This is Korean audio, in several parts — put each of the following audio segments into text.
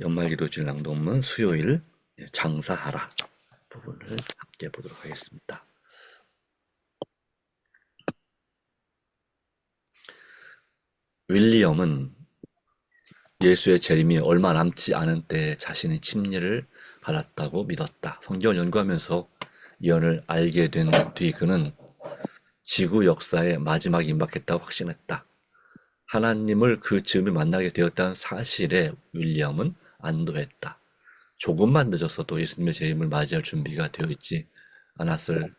연말기도주일 낭독문 수요일 예, 장사하라 부분을 함께 보도록 하겠습니다. 윌리엄은 예수의 재림이 얼마 남지 않은 때에 자신의 침례를 받았다고 믿었다. 성경을 연구하면서 예언을 알게 된 뒤 그는 지구 역사의 마지막이 임박했다고 확신했다. 하나님을 그 즈음에 만나게 되었다는 사실에 윌리엄은 안도했다. 조금만 늦었어도 예수님의 재림을 맞이할 준비가 되어 있지 않았을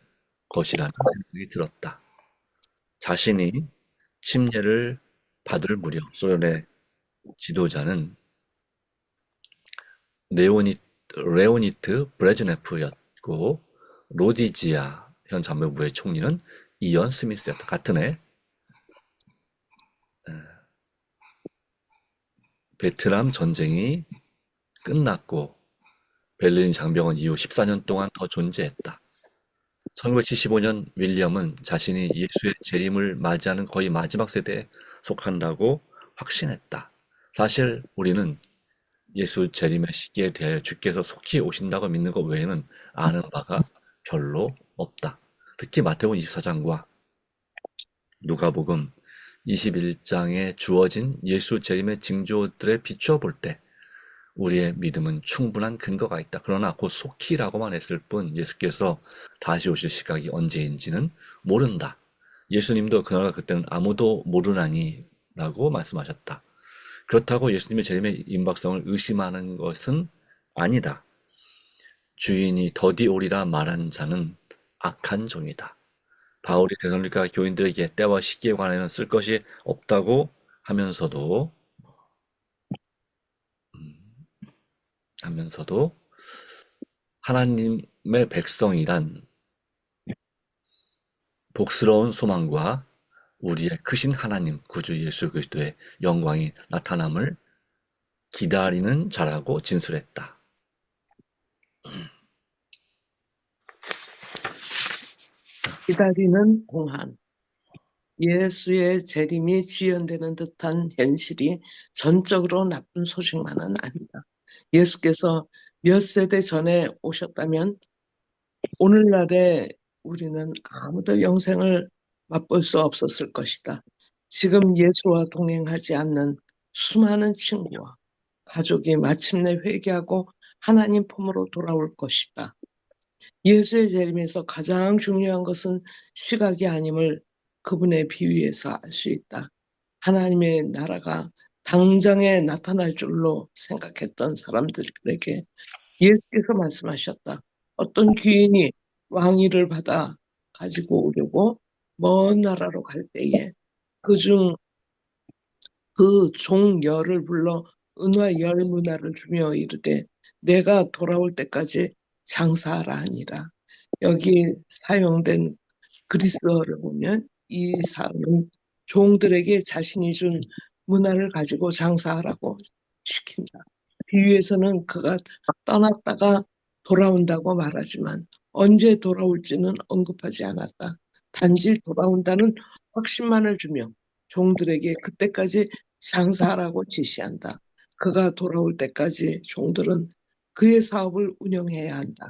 것이라는 생각이 들었다. 자신이 침례를 받을 무렵 소련의 지도자는 네오니, 레오니트 브레즈네프였고 로디지아 현 자무부의 총리는 이언 스미스였다. 같은 해 베트남 전쟁이 끝났고 베를린 장병은 이후 14년 동안 더 존재했다. 1975년 윌리엄은 자신이 예수의 재림을 맞이하는 거의 마지막 세대에 속한다고 확신했다. 사실 우리는 예수 재림의 시기에 대해 주께서 속히 오신다고 믿는 것 외에는 아는 바가 별로 없다. 특히 마태복음 24장과 누가복음 21장에 주어진 예수 재림의 징조들에 비추어 볼 때 우리의 믿음은 충분한 근거가 있다. 그러나 곧 속히라고만 했을 뿐 예수께서 다시 오실 시각이 언제인지는 모른다. 예수님도 그날과 그때는 아무도 모르나니 라고 말씀하셨다. 그렇다고 예수님의 재림의 임박성을 의심하는 것은 아니다. 주인이 더디 오리라 말한 자는 악한 종이다. 바울이 데살로니가 교인들에게 때와 시기에 관해는 쓸 것이 없다고 하면서도 하면서도 하나님의 백성이란 복스러운 소망과 우리의 크신 하나님 구주 예수 그리스도의 영광이 나타남을 기다리는 자라고 진술했다. 기다리는 공한. 예수의 재림이 지연되는 듯한 현실이 전적으로 나쁜 소식만은 아니다. 예수께서 몇 세대 전에 오셨다면 오늘날에 우리는 아무도 영생을 맛볼 수 없었을 것이다. 지금 예수와 동행하지 않는 수많은 친구와 가족이 마침내 회개하고 하나님 품으로 돌아올 것이다. 예수의 재림에서 가장 중요한 것은 시각이 아님을 그분의 비유에서 알 수 있다. 하나님의 나라가 당장에 나타날 줄로 생각했던 사람들에게 예수께서 말씀하셨다. 어떤 귀인이 왕위를 받아 가지고 오려고 먼 나라로 갈 때에 그중 그 종 열을 불러 은화 열 문화를 주며 이르되 내가 돌아올 때까지 장사하라 하니라. 여기 사용된 그리스어를 보면 이 사람은 종들에게 자신이 준 문화를 가지고 장사하라고 시킨다. 비유에서는 그가 떠났다가 돌아온다고 말하지만 언제 돌아올지는 언급하지 않았다. 단지 돌아온다는 확신만을 주며 종들에게 그때까지 장사하라고 지시한다. 그가 돌아올 때까지 종들은 그의 사업을 운영해야 한다.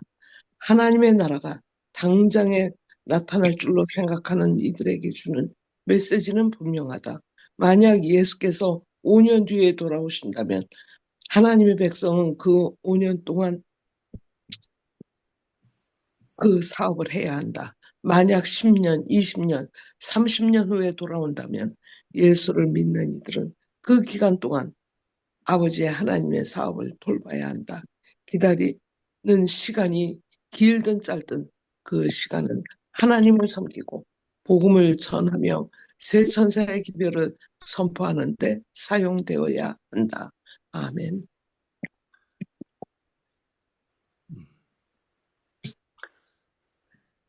하나님의 나라가 당장에 나타날 줄로 생각하는 이들에게 주는 메시지는 분명하다. 만약 예수께서 5년 뒤에 돌아오신다면 하나님의 백성은 그 5년 동안 그 사업을 해야 한다. 만약 10년, 20년, 30년 후에 돌아온다면 예수를 믿는 이들은 그 기간 동안 아버지의 하나님의 사업을 돌봐야 한다. 기다리는 시간이 길든 짧든 그 시간은 하나님을 섬기고 복음을 전하며 새 천사의 기별을 선포하는데 사용되어야 한다. 아멘.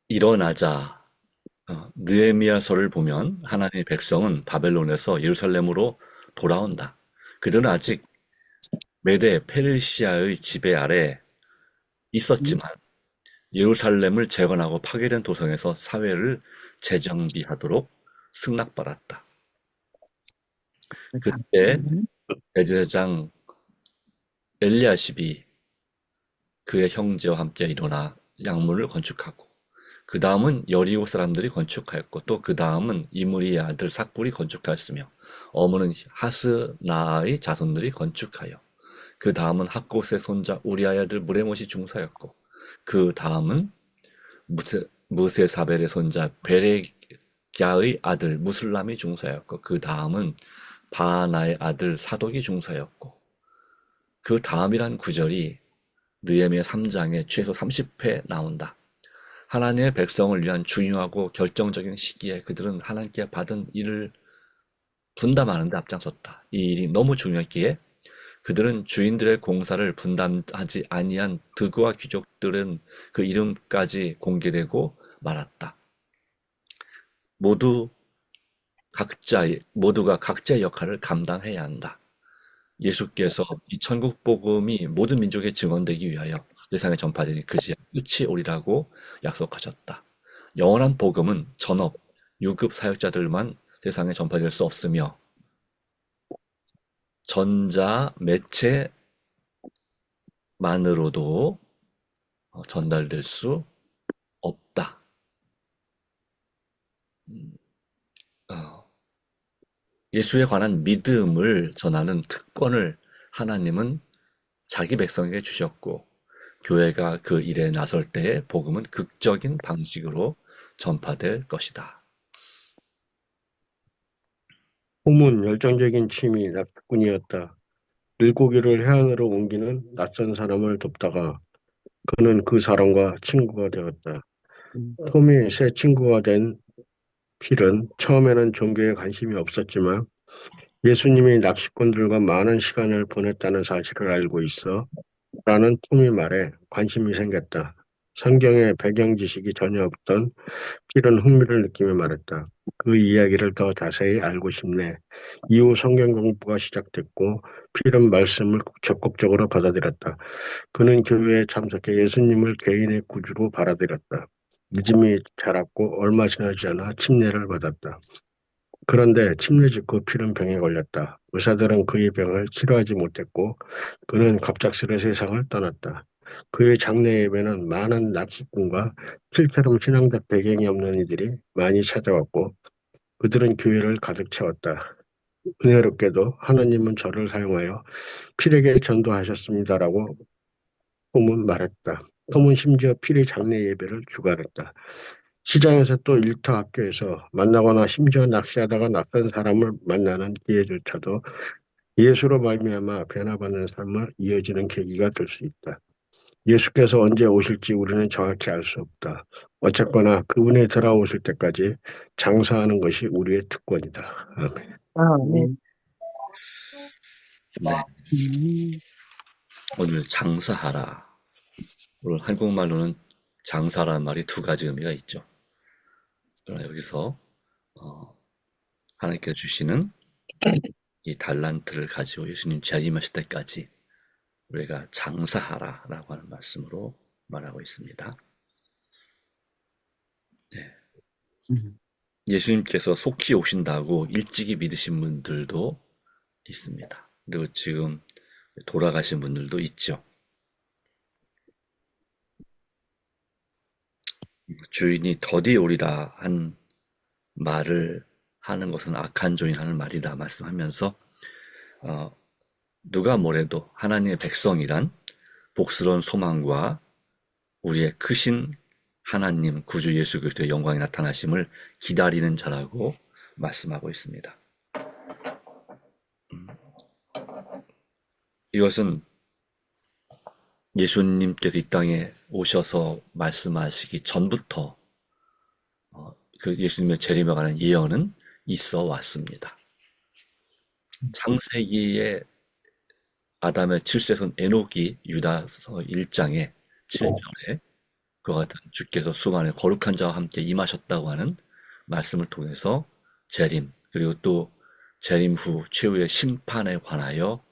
일어나자 어, 느헤미야서를 보면 하나님의 백성은 바벨론에서 예루살렘으로 돌아온다. 그들은 아직 메데 페르시아의 지배 아래 있었지만 예루살렘을 재건하고 파괴된 도성에서 사회를 재정비하도록 승낙받았다. 그때 대제사장 엘리야십이 그의 형제와 함께 일어나 양문을 건축하고 그 다음은 여리고 사람들이 건축하였고 또 그 다음은 이무리의 아들 삭굴이 건축하였으며 어머는 하스나의 자손들이 건축하여 그 다음은 학곳의 손자 우리아의 아들 무레못이 중사였고 그 다음은 무세, 무세사벨의 손자 베레 갸의 아들 무슬람이 중사였고 그 다음은 바나의 아들 사독이 중사였고 그 다음이란 구절이 느헤미야 3장에 최소 30회 나온다. 하나님의 백성을 위한 중요하고 결정적인 시기에 그들은 하나님께 받은 일을 분담하는 데 앞장섰다. 이 일이 너무 중요했기에 그들은 주인들의 공사를 분담하지 아니한 드그와 귀족들은 그 이름까지 공개되고 말았다. 모두 각자의 모두가 각자의 역할을 감당해야 한다. 예수께서 이 천국 복음이 모든 민족에 증언되기 위하여 세상에 전파되니 그지야 끝이 오리라고 약속하셨다. 영원한 복음은 전업, 유급 사역자들만 세상에 전파될 수 없으며 전자 매체만으로도 어, 전달될 수 없다. 음, 어, 예수에 관한 믿음을 전하는 특권을 하나님은 자기 백성에게 주셨고, 교회가 그 일에 나설 때에 복음은 극적인 방식으로 전파될 것이다. 홈은 열정적인 취미 낚시꾼이었다. 물고기를 해안으로 옮기는 낯선 사람을 돕다가 그는 그 사람과 친구가 되었다. 톰이 새 친구가 된 필은 처음에는 종교에 관심이 없었지만 예수님이 낚시꾼들과 많은 시간을 보냈다는 사실을 알고 있어 라는 톰이 말에 관심이 생겼다. 성경의 배경 지식이 전혀 없던 필은 흥미를 느끼며 말했다. 그 이야기를 더 자세히 알고 싶네. 이후 성경 공부가 시작됐고 필은 말씀을 적극적으로 받아들였다. 그는 교회에 참석해 예수님을 개인의 구주로 받아들였다. 믿음이 자랐고 얼마 지나지 않아 침례를 받았다. 그런데 침례 직후 필은 병에 걸렸다. 의사들은 그의 병을 치료하지 못했고 그는 갑작스레 세상을 떠났다. 그의 장례 예배는 많은 납치꾼과 필처럼 신앙적 배경이 없는 이들이 많이 찾아왔고 그들은 교회를 가득 채웠다. 은혜롭게도 하나님은 저를 사용하여 필에게 전도하셨습니다라고 톰은 말했다. 톰은 심지어 필의 장례 예배를 주관했다. 시장에서 또 일터 학교에서 만나거나 심지어 낚시하다가 낯선 사람을 만나는 기회조차도 예수로 말미암아 변화받는 삶을 이어지는 계기가 될 수 있다. 예수께서 언제 오실지 우리는 정확히 알 수 없다. 어쨌거나 그분이 돌아오실 때까지 장사하는 것이 우리의 특권이다. 아멘. 아멘. 네. 오늘 장사하라. 오늘 한국말로는 장사라는 말이 두 가지 의미가 있죠. 그러나 여기서 어, 하나님께서 주시는 이 달란트를 가지고 예수님 재림하실 때까지 우리가 장사하라 라고 하는 말씀으로 말하고 있습니다. 네. 예수님께서 속히 오신다고 일찍이 믿으신 분들도 있습니다. 그리고 지금 돌아가신 분들도 있죠. 주인이 더디 오리라 한 말을 하는 것은 악한 종이 하는 말이다 말씀하면서 어, 누가 뭐래도 하나님의 백성이란 복스러운 소망과 우리의 크신 하나님 구주 예수 그리스도의 영광이 나타나심을 기다리는 자라고 말씀하고 있습니다. 음, 이것은 예수님께서 이 땅에 오셔서 말씀하시기 전부터 어, 그 예수님의 재림에 관한 예언은 있어 왔습니다. 창세기에 아담의 칠세손 에녹이 유다서 1장에 7절에 그와 같은 주께서 수많은 거룩한 자와 함께 임하셨다고 하는 말씀을 통해서 재림 그리고 또 재림 후 최후의 심판에 관하여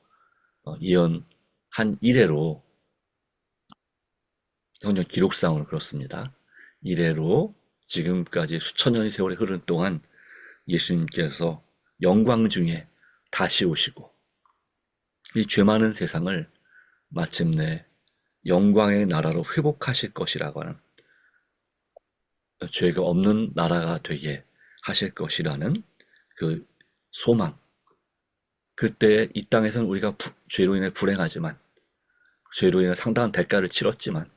어, 예언한 이래로 성경 기록상으로 그렇습니다. 이래로 지금까지 수천 년의 세월이 흐른 동안 예수님께서 영광 중에 다시 오시고 이 죄 많은 세상을 마침내 영광의 나라로 회복하실 것이라고 하는 죄가 없는 나라가 되게 하실 것이라는 그 소망. 그때 이 땅에서는 우리가 부- 죄로 인해 불행하지만, 죄로 인해 상당한 대가를 치렀지만,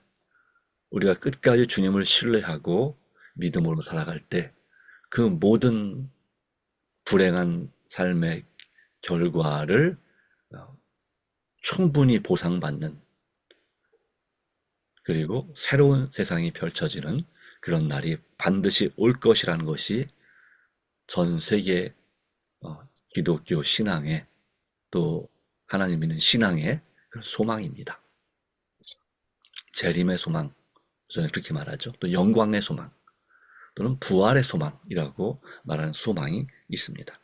우리가 끝까지 주님을 신뢰하고 믿음으로 살아갈 때, 그 모든 불행한 삶의 결과를 어, 충분히 보상받는, 그리고 새로운 세상이 펼쳐지는 그런 날이 반드시 올 것이라는 것이 전 세계 어, 기독교 신앙의 또 하나님 믿는 신앙의 소망입니다. 재림의 소망, 저는 그렇게 말하죠. 또 영광의 소망, 또는 부활의 소망이라고 말하는 소망이 있습니다.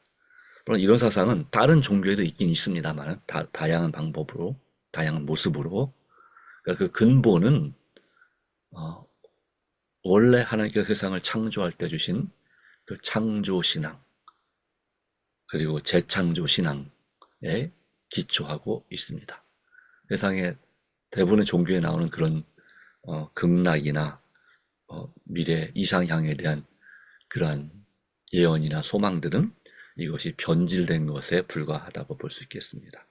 물론 이런 사상은 다른 종교에도 있긴 있습니다만 다, 다양한 방법으로, 다양한 모습으로 그러니까 그 근본은 어, 원래 하나님께서 세상을 창조할 때 주신 그 창조 신앙 그리고 재창조 신앙에 기초하고 있습니다. 세상에 대부분의 종교에 나오는 그런 어, 극락이나 어, 미래 이상향에 대한 그러한 예언이나 소망들은 이것이 변질된 것에 불과하다고 볼 수 있겠습니다.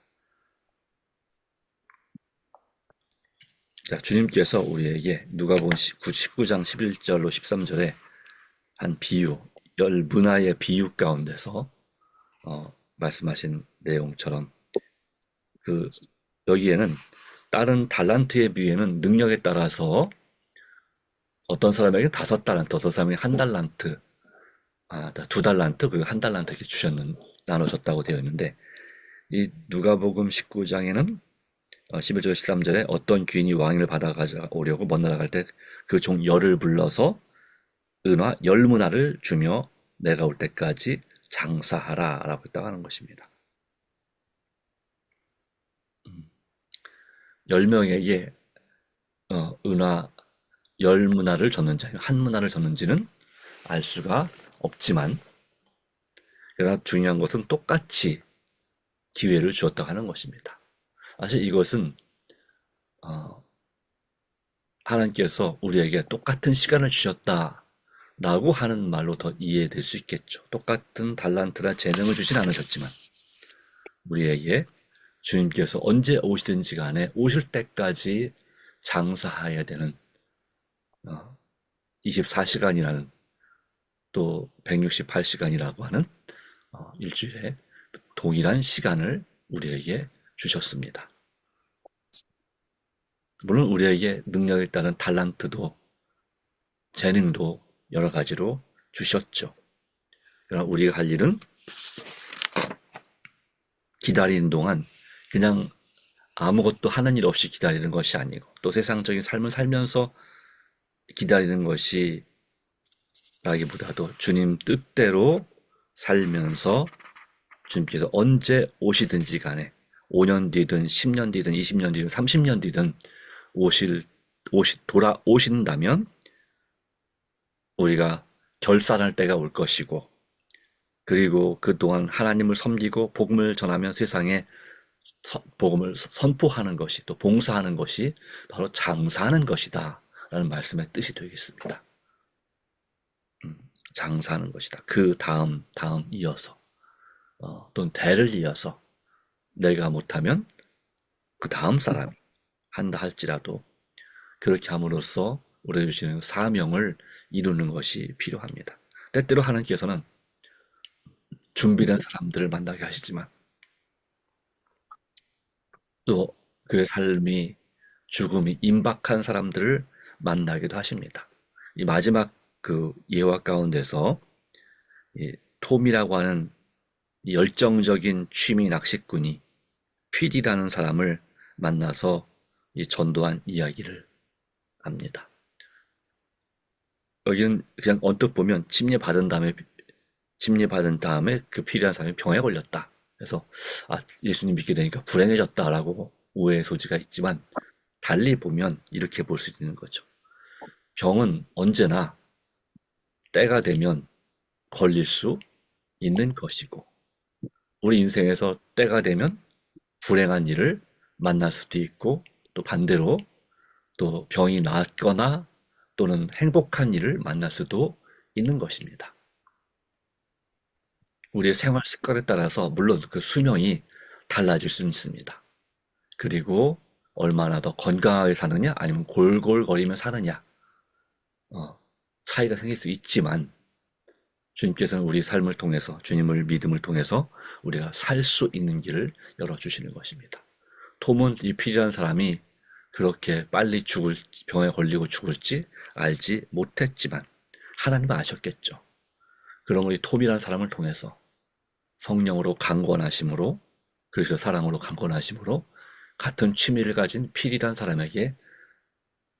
자, 주님께서 우리에게 누가복음 19장 11절로 13절에 한 비유, 열 문화의 비유 가운데서 어, 말씀하신 내용처럼 그 여기에는 다른 달란트의 비유에는 능력에 따라서 어떤 사람에게 다섯 달란트, 어떤 사람에게 한 달란트, 아, 두 달란트, 그리고 한 달란트 이렇게 주셨는, 나눠줬다고 되어 있는데, 이 누가복음 19장에는 11절 13절에 어떤 귀인이 왕위를 받아가오려고 먼 나라 갈 때 그 종 열을 불러서 은화 열 문화를 주며 내가 올 때까지 장사하라 라고 했다고 하는 것입니다. 10명에게 어, 은화 10문화를 줬는지 한 문화를 줬는지는 알 수가 없지만 그러나 중요한 것은 똑같이 기회를 주었다고 하는 것입니다. 사실 이것은 어, 하나님께서 우리에게 똑같은 시간을 주셨다 라고 하는 말로 더 이해될 수 있겠죠. 똑같은 달란트나 재능을 주진 않으셨지만 우리에게 주님께서 언제 오시든지 간에 오실 때까지 장사해야 되는 어, 24시간이라는 또 168시간이라고 하는 어, 일주일에 동일한 시간을 우리에게 주셨습니다. 물론 우리에게 능력에 따른 달란트도 재능도 여러 가지로 주셨죠. 그러나 우리가 할 일은 기다리는 동안 그냥 아무것도 하는 일 없이 기다리는 것이 아니고 또 세상적인 삶을 살면서 기다리는 것이 라기보다도 주님 뜻대로 살면서 주님께서 언제 오시든지 간에 5년 뒤든 10년 뒤든 20년 뒤든 30년 뒤든 오실 오시 돌아오신다면 우리가 결산할 때가 올 것이고 그리고 그동안 하나님을 섬기고 복음을 전하며 세상에 서- 복음을 선포하는 것이 또 봉사하는 것이 바로 장사하는 것이다 라는 말씀의 뜻이 되겠습니다. 음, 장사하는 것이다. 그 다음 다음 이어서 어, 또는 대를 이어서 내가 못하면 그 다음 사람이 한다 할지라도 그렇게 함으로써 우리 주시는 사명을 이루는 것이 필요합니다. 때때로 하나님께서는 준비된 사람들을 만나게 하시지만 또 그의 삶이 죽음이 임박한 사람들을 만나기도 하십니다. 이 마지막 그 예화 가운데서 이 톰이라고 하는 이 열정적인 취미 낚시꾼이 퀴디라는 사람을 만나서 이 전도한 이야기를 합니다. 여기는 그냥 언뜻 보면 침례 받은 다음에 침례 받은 다음에 그 필요한 사람이 병에 걸렸다. 그래서 아 예수님 믿게 되니까 불행해졌다라고 오해의 소지가 있지만 달리 보면 이렇게 볼 수 있는 거죠. 병은 언제나 때가 되면 걸릴 수 있는 것이고 우리 인생에서 때가 되면 불행한 일을 만날 수도 있고 또 반대로 또 병이 나았거나 또는 행복한 일을 만날 수도 있는 것입니다. 우리의 생활 습관에 따라서 물론 그 수명이 달라질 수 있습니다. 그리고 얼마나 더 건강하게 사느냐 아니면 골골거리며 사느냐 어, 차이가 생길 수 있지만 주님께서는 우리 삶을 통해서 주님을 믿음을 통해서 우리가 살 수 있는 길을 열어주시는 것입니다. 톰은 이 필요한 사람이 그렇게 빨리 죽을 병에 걸리고 죽을지 알지 못했지만 하나님은 아셨겠죠. 그럼 우리 톰이라는 사람을 통해서 성령으로 강권하심으로 그래서 사랑으로 강권하심으로 같은 취미를 가진 필이란 사람에게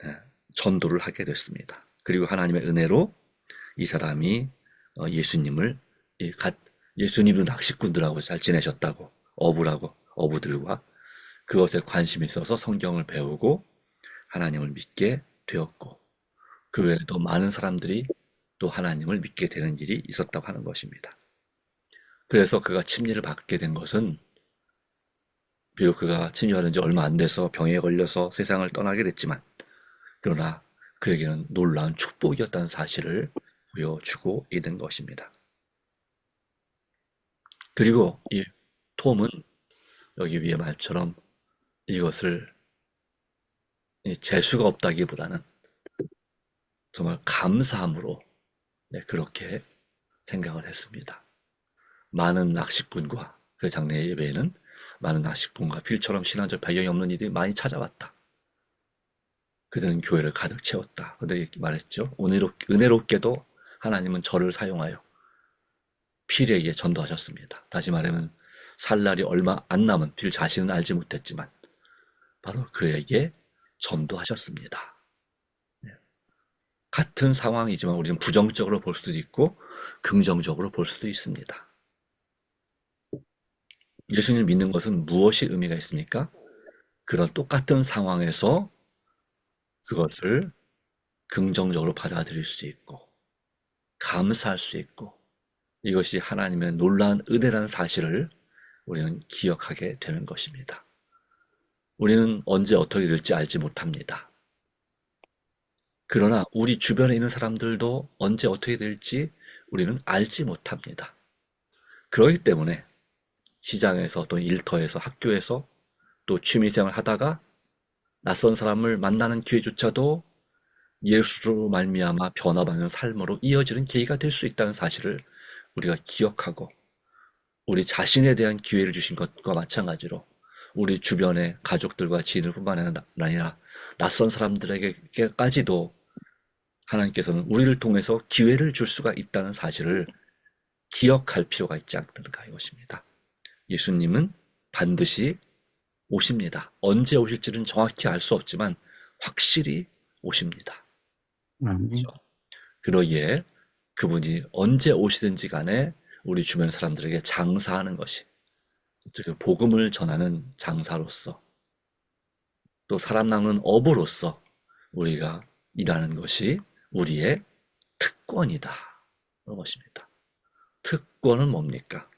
예, 전도를 하게 됐습니다. 그리고 하나님의 은혜로 이 사람이 어, 예수님을 이 갓- 예수님도 낚시꾼들하고 잘 지내셨다고 어부라고 어부들과 그것에 관심이 있어서 성경을 배우고 하나님을 믿게 되었고 그 외에도 많은 사람들이 또 하나님을 믿게 되는 일이 있었다고 하는 것입니다. 그래서 그가 침례를 받게 된 것은 비록 그가 침례받은 지 얼마 안 돼서 병에 걸려서 세상을 떠나게 됐지만 그러나 그에게는 놀라운 축복이었다는 사실을 보여주고 있는 것입니다. 그리고 이 톰은 여기 위에 말처럼 이것을 이 재수가 없다기보다는 정말 감사함으로 네, 그렇게 생각을 했습니다. 많은 낚시꾼과 그 장례 예배에는 많은 낚시꾼과 필처럼 신앙적 배경이 없는 이들이 많이 찾아왔다. 그들은 교회를 가득 채웠다. 근데 말했죠. 은혜롭, 은혜롭게도 하나님은 저를 사용하여 필에게 전도하셨습니다. 다시 말하면 살 날이 얼마 안 남은 필 자신은 알지 못했지만 바로 그에게 전도하셨습니다. 네. 같은 상황이지만 우리는 부정적으로 볼 수도 있고 긍정적으로 볼 수도 있습니다. 예수님을 믿는 것은 무엇이 의미가 있습니까? 그런 똑같은 상황에서 그것을 긍정적으로 받아들일 수 있고 감사할 수 있고 이것이 하나님의 놀라운 은혜라는 사실을 우리는 기억하게 되는 것입니다. 우리는 언제 어떻게 될지 알지 못합니다. 그러나 우리 주변에 있는 사람들도 언제 어떻게 될지 우리는 알지 못합니다. 그렇기 때문에 시장에서 또 일터에서 학교에서 또 취미생활 하다가 낯선 사람을 만나는 기회조차도 예수로 말미암아 변화받는 삶으로 이어지는 계기가 될 수 있다는 사실을 우리가 기억하고 우리 자신에 대한 기회를 주신 것과 마찬가지로 우리 주변의 가족들과 지인들뿐만 아니라 낯선 사람들에게까지도 하나님께서는 우리를 통해서 기회를 줄 수가 있다는 사실을 기억할 필요가 있지 않는가 이것입니다. 예수님은 반드시 오십니다. 언제 오실지는 정확히 알 수 없지만 확실히 오십니다. 아멘. 그러기에 그분이 언제 오시든지 간에 우리 주변 사람들에게 장사하는 것이 즉 복음을 전하는 장사로서 또 사람 낚는 어부로서 우리가 일하는 것이 우리의 특권이다. 그런 것입니다. 특권은 뭡니까?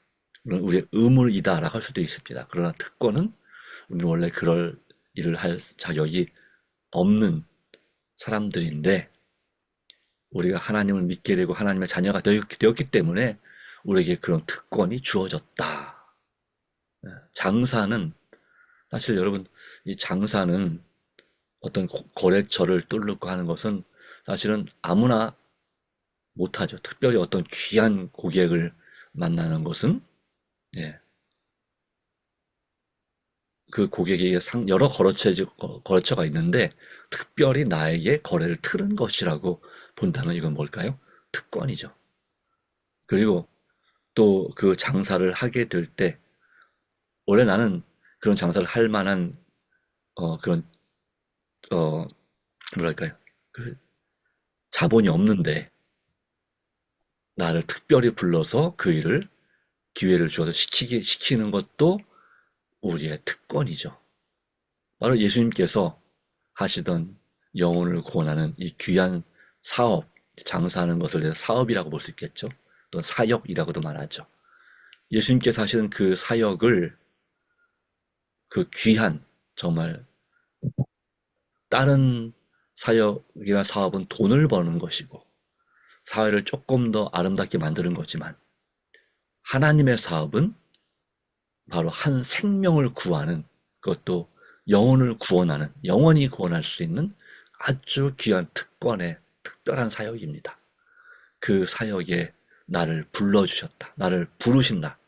물론 우리의 의무이다라고 할 수도 있습니다. 그러나 특권은 우리는 원래 그럴 일을 할 자격이 없는 사람들인데 우리가 하나님을 믿게 되고 하나님의 자녀가 되었기 때문에 우리에게 그런 특권이 주어졌다. 예, 장사는 사실 여러분 이 장사는 어떤 고- 거래처를 뚫고 하는 것은 사실은 아무나 못하죠. 특별히 어떤 귀한 고객을 만나는 것은 예. 그 고객에게 상- 여러 거래처, 거래처가 있는데 특별히 나에게 거래를 틀은 것이라고 본다면 이건 뭘까요? 특권이죠. 그리고 또 그 장사를 하게 될 때 원래 나는 그런 장사를 할 만한 어 그런 어 뭐랄까요? 그 자본이 없는데 나를 특별히 불러서 그 일을 기회를 주어서 시키게 시키는 것도 우리의 특권이죠. 바로 예수님께서 하시던 영혼을 구원하는 이 귀한 사업, 장사하는 것을 사업이라고 볼 수 있겠죠. 또는 사역이라고도 말하죠. 예수님께서 하시는 그 사역을 그 귀한 정말 다른 사역이나 사업은 돈을 버는 것이고 사회를 조금 더 아름답게 만드는 거지만 하나님의 사업은 바로 한 생명을 구하는 그것도 영혼을 구원하는 영원히 구원할 수 있는 아주 귀한 특권의 특별한 사역입니다. 그 사역에 나를 불러주셨다. 나를 부르신다.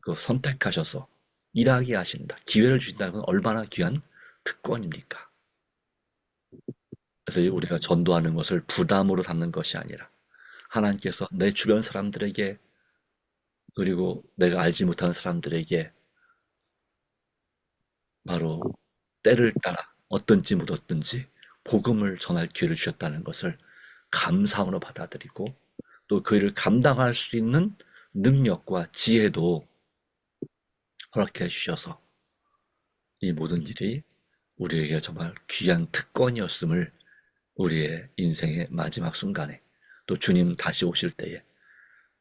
그 선택하셔서 일하게 하신다. 기회를 주신다는 건 얼마나 귀한 특권입니까? 그래서 우리가 전도하는 것을 부담으로 삼는 것이 아니라 하나님께서 내 주변 사람들에게 그리고 내가 알지 못하는 사람들에게 바로 때를 따라 어떤지 묻었든지 복음을 전할 기회를 주셨다는 것을 감사함으로 받아들이고 또 그 일을 감당할 수 있는 능력과 지혜도 허락해 주셔서 이 모든 일이 우리에게 정말 귀한 특권이었음을 우리의 인생의 마지막 순간에 또 주님 다시 오실 때에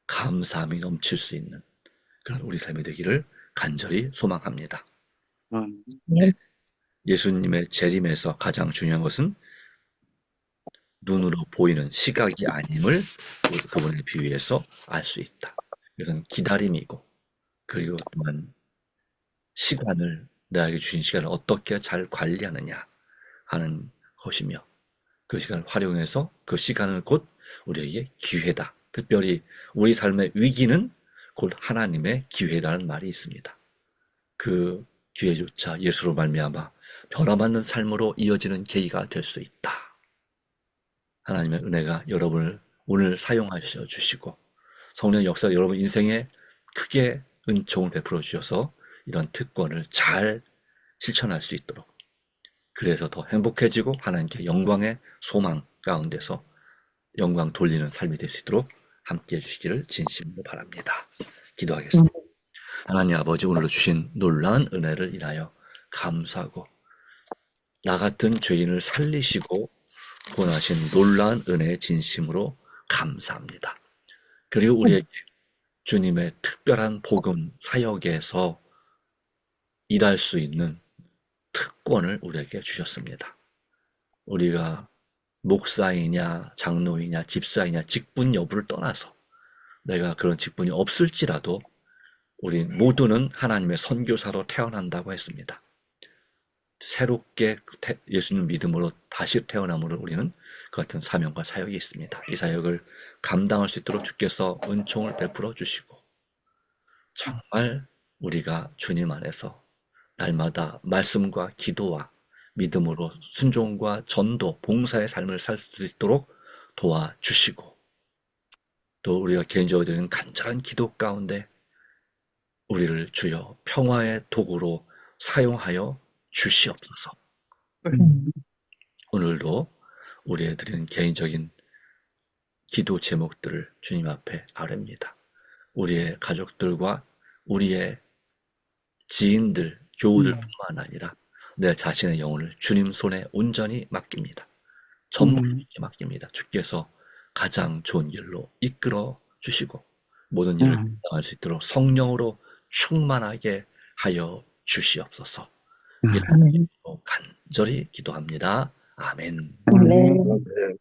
감사함이 넘칠 수 있는 그런 우리 삶이 되기를 간절히 소망합니다. 음, 예수님의 재림에서 가장 중요한 것은 눈으로 보이는 시각이 아님을 우리 그분의 비유에서 알 수 있다. 이것은 기다림이고 그리고 또한 시간을 나에게 주신 시간을 어떻게 잘 관리하느냐 하는 것이며 그 시간을 활용해서 그 시간을 곧 우리에게 기회다. 특별히 우리 삶의 위기는 곧 하나님의 기회라는 말이 있습니다. 그 기회조차 예수로 말미암아 변화받는 삶으로 이어지는 계기가 될 수 있다. 하나님의 은혜가 여러분을 오늘 사용하셔 주시고 성령 역사 여러분 인생에 크게 은총을 베풀어 주셔서 이런 특권을 잘 실천할 수 있도록 그래서 더 행복해지고 하나님께 영광의 소망 가운데서 영광 돌리는 삶이 될 수 있도록 함께 해주시기를 진심으로 바랍니다. 기도하겠습니다. 하나님 아버지 오늘도 주신 놀라운 은혜를 인하여 감사하고 나 같은 죄인을 살리시고 구원하신 놀라운 은혜의 진심으로 감사합니다. 그리고 우리에게 주님의 특별한 복음 사역에서 일할 수 있는 특권을 우리에게 주셨습니다. 우리가 목사이냐 장로이냐 집사이냐 직분 여부를 떠나서 내가 그런 직분이 없을지라도 우리 모두는 하나님의 선교사로 태어난다고 했습니다. 새롭게 태- 예수님 믿음으로 다시 태어남으로 우리는 그 같은 사명과 사역이 있습니다. 이 사역을 감당할 수 있도록 주께서 은총을 베풀어 주시고 정말 우리가 주님 안에서 날마다 말씀과 기도와 믿음으로 순종과 전도, 봉사의 삶을 살 수 있도록 도와주시고 또 우리가 개인적으로 드리는 간절한 기도 가운데 우리를 주여 평화의 도구로 사용하여 주시옵소서. 오늘도 우리의 드리는 개인적인 기도 제목들을 주님 앞에 아뢰입니다. 우리의 가족들과 우리의 지인들, 교우들뿐만 아니라 내 자신의 영혼을 주님 손에 온전히 맡깁니다. 전부 음. 맡깁니다. 주께서 가장 좋은 길로 이끌어 주시고 모든 일을 음. 감당할 수 있도록 성령으로 충만하게 하여 주시옵소서. 아멘. 간절히 기도합니다. 아멘. 아멘. 네.